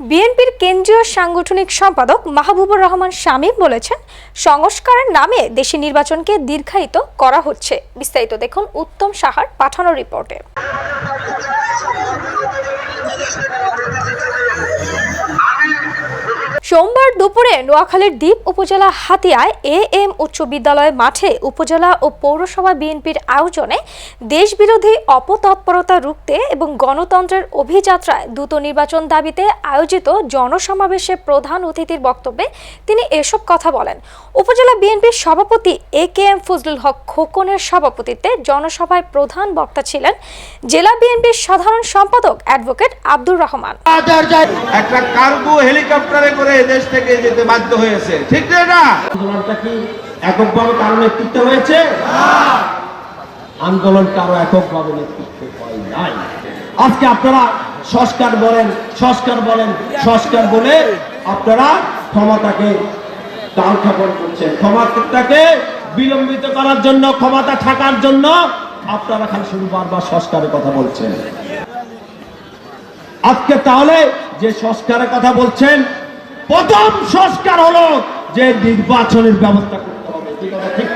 বিএনপির কেন্দ্রীয় সাংগঠনিক সম্পাদক মাহবুবুর রহমান শামীম বলেছেন, সংস্কারের নামে দেশে নির্বাচনকে দীর্ঘায়িত করা হচ্ছে। বিস্তারিত দেখুন উত্তম সাহার পাঠানো রিপোর্টে। সোমবার দুপুরে নোয়াখালীর দ্বীপ উপজেলা হাতিয়ায় এ এম উচ্চ বিদ্যালয় মাঠে উপজেলা ও পৌরসভা বিএনপির আয়োজনে দেশবিরোধী অপতৎপরতা রুখতে এবং গণতন্ত্রের অভিযাত্রায় দ্রুত নির্বাচন দাবিতে আয়োজিত জনসমাবেশে প্রধান অতিথির বক্তব্যে তিনি এসব কথা বলেন। উপজেলা বিএনপির সভাপতি এ কে এম ফজলুল হক খোকনের সভাপতিত্বে জনসভায় প্রধান বক্তা ছিলেন জেলা বিএনপির সাধারণ সম্পাদক অ্যাডভোকেট আব্দুর রহমান। একটা কার্গো হেলিকপ্টারে করে দেশ থেকে যেতে বাধ্য হয়েছে। ঠিক না এটা? আন্দোলনটা কি এককভাবে কারও নেতৃত্বে হয়েছে? আন্দোলন কারও এককভাবে নেতৃত্বে হয় নাই। আজকে আপনারা সংস্কার বলেন সংস্কার বলেন সংস্কার বলে আপনারা ক্ষমতাকে কালক্ষেপণ করছেন। ক্ষমতাকে বিলম্বিত করার জন্য ক্ষমতা থাকার জন্য আপনারা খালি শুধু বারবার সংস্কারের কথা বলছেন। আজকে তাহলে যে সংস্কারের কথা বলছেন প্রথম সংস্কার হলো যে নির্বাচনের ব্যবস্থা করতে হবে। ঠিক